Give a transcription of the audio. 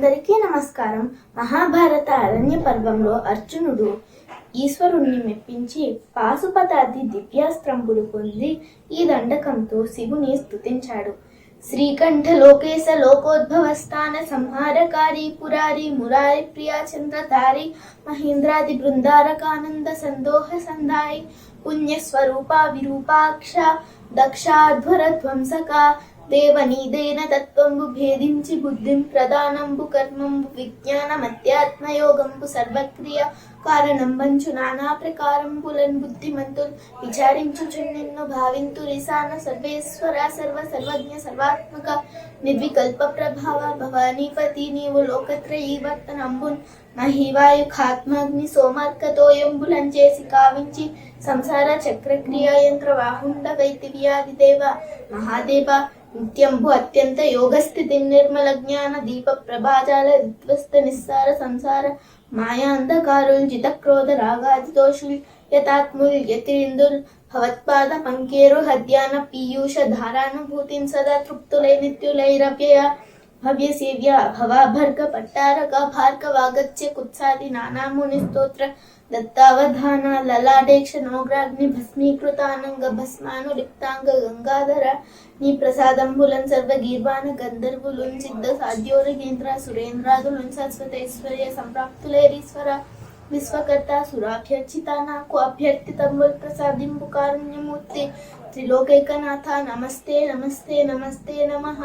అందరికీ నమస్కారం. మహాభారత అరణ్య పర్వంలో అర్జునుడు ఈశ్వరుణ్ణి మెప్పించి పాశుపతాది దివ్యాస్త్రంబులు పొంది ఈ దండకంతో శివుని స్తుతించాడు. శ్రీకంఠ లోకేశ లోకోద్భవ స్థాన సంహారకారి పురారి మురారి ప్రియా చంద్రధారి మహేంద్రాది బృందారకానంద సందోహ సందాయి పుణ్యస్వరూప విరూపాక్ష దక్షాధ్వర ధ్వంసక దేవనీదేన తత్వంబు భేదించి బుద్ధిం ప్రధానంబు కర్మంబు విజ్ఞానమధ్యాత్మయోగంబు సర్వక్రియ కారణం వంచు నానా ప్రకారంబులన్ బుద్ధిమంతులు విచారించుచు నిన్ను భావింతు రిసాన సర్వేశ్వర సర్వ సర్వజ్ఞ సర్వాత్మక నిర్వికల్ప ప్రభావ భవానీపతి నీవు లోకత్రయీ వర్తనంబున్ మహివాయు ఖాత్మాగ్ని సోమార్కతోయంబులం చేసి కావించి సంసార చక్రక్రియ యంత్ర వాహుండ వైతివ్యాది దేవ మహాదేవ నిత్యంబు అత్యంత యోగస్థితి నిర్మల జ్ఞాన దీప ప్రభాజాల విధ్వస్త నిస్సార సంసార మాయా అంధకారుల్ జితక్రోధ రాగాది దోషుల్ యతాత్ముల్ యతిరిందుల్ భవత్పాద పంకేరు హద్యాన పీయూష ధారానుభూతిన్ సదా తృప్తులై నిత్యులైరవ్యయ భవ్య సేవ్య భవాభర్గ పట్టారక భార్గవాగత్య కుత్సాది నానాముని స్తోత్ర దత్తావధాన లలాడేక్ష నోగ్రాగ్ని భస్మీకృతానంగ భస్మాను లిప్తాంగ గంగాధర నీ ప్రసాదంబులం సర్వ గీర్వాణ గంధర్వులున్ సిద్ధ సాధ్యోరగేంద్ర సురేంద్రాదులున్ సరస్వతైశ్వర్య సంప్రాప్తులేరీశ్వర విశ్వకర్త సురాభ్యర్చిత నాకు అభ్యర్థితంబుల్ ప్రసాదింపు కారుణ్యమూర్తి త్రిలోకైకనాథ నమస్తే నమస్తే నమస్తే నమః